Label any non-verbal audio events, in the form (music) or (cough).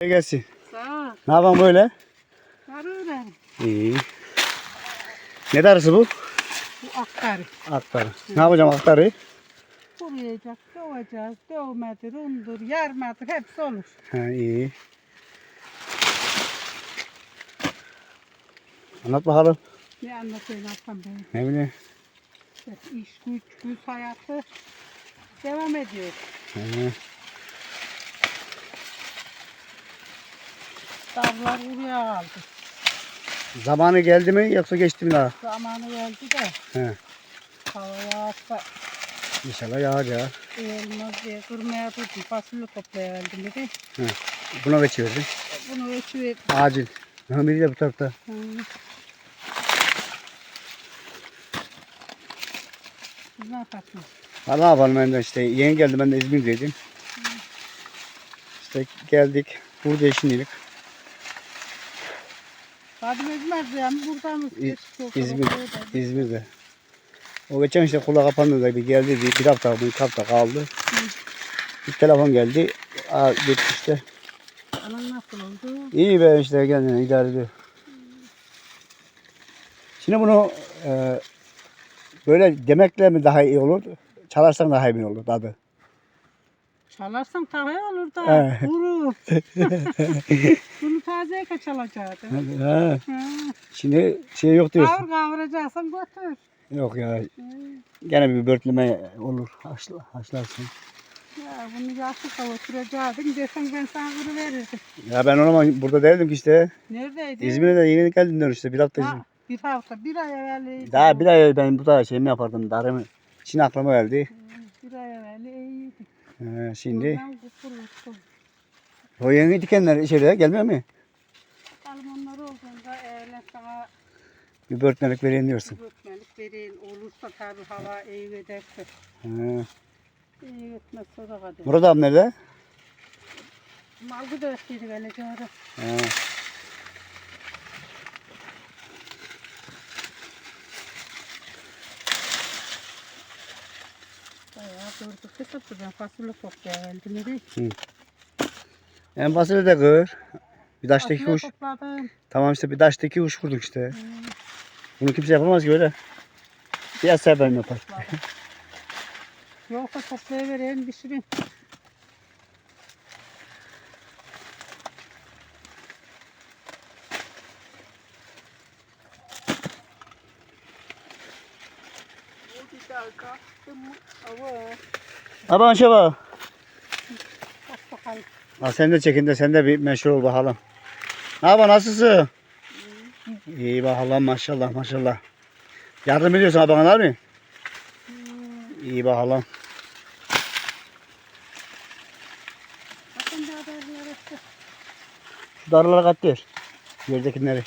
Kolay Gelsin. Sağ ol. Ne yapalım böyle? Sarıyorum. İyi. Ne darısı bu? Bu aktarı. Aktarı. Ne yapacağım aktarı? Kuruyacak, döveceğiz. Dövmedir, undur, yarmadır hepsi olur. Ha iyi. Anlat bakalım. Ne anlatayım Hakan Bey? Ne bileyim. İşte İş, güç, güç hayatı devam ediyor. Ha, Davlar buraya aldı. Zamanı geldi mi yoksa geçti mi daha? Zamanı geldi de He. hava yağsa İnşallah yağar ya. olmaz diye kırmaya tuttum. Fasulye toplayabildim dedi. Buna geçiyordu. Bunu ölçüver. Acil. Biri de bu tarafta. Hı. Siz ne yaparsınız? Ha, ne yapalım ben de işte yeni geldim ben de İzmir'deydim. İşte geldik. Burada işinlik. Kadim Ezmez yani buradan mı? İ- Çok İzmir. İzmir'de. O geçen işte kula kapandı da bir geldi bir, bir hafta bir hafta kaldı. Bir telefon geldi. Aa, gitti işte. Anan nasıl oldu? İyi be işte kendine idare ediyor. Şimdi bunu e, böyle demekle mi daha iyi olur? Çalarsan daha iyi olur tadı? Çalarsan tabii olur da. Evet. Vurur. (laughs) Bunu tazeyken çalacaktı. Ha, Ha. şimdi şey yok diyorsun. Kavur kavuracaksan götür. Yok ya. Gene bir börtleme olur. Haşla, haşlarsın. Ya bunu yaşlı kavuşturacaktın desen ben sana bunu verirdim. Ya ben o zaman burada değildim ki işte. Neredeydi? İzmir'e de yeni geldim dönüşte. Bir hafta Ha, bir hafta, bir ay evvel. Daha bir ay ben bu da şey mi yapardım darımı. Şimdi aklıma geldi. Bir ay evvel iyiydi. Ee, şimdi Oradan kuruttum. o yeni dikenler şeyde gelmiyor mu? Olduğunda eğer sana Bir börtmelik vereyim diyorsun. Gökmelik verin olursa tabi hava iyi ederse. Ha. İyi etmezse o da kadar. Murat abi nerede? Malgı da öteydi böyle cara. Ha. Bayağı durduk. Kısıptı ben fasulye toplayabildim. Nereye? En basit de kır. Bir kuş. topladım. Tamam işte bir taştaki kuş kurduk işte. Bunu kimse yapamaz ki öyle. Biraz sefer yapar. topladım. (laughs) Yoksa toplayıvereyim. Ha bana şey bak. Ha, sen de çekin de sen de bir meşhur ol bakalım. Ne yapıyorsun nasılsın? İyi bakalım maşallah maşallah. Yardım ediyorsun bana abi. İyi bakalım. Bakın daha da. Şu darılara kat ver. Yerdekileri.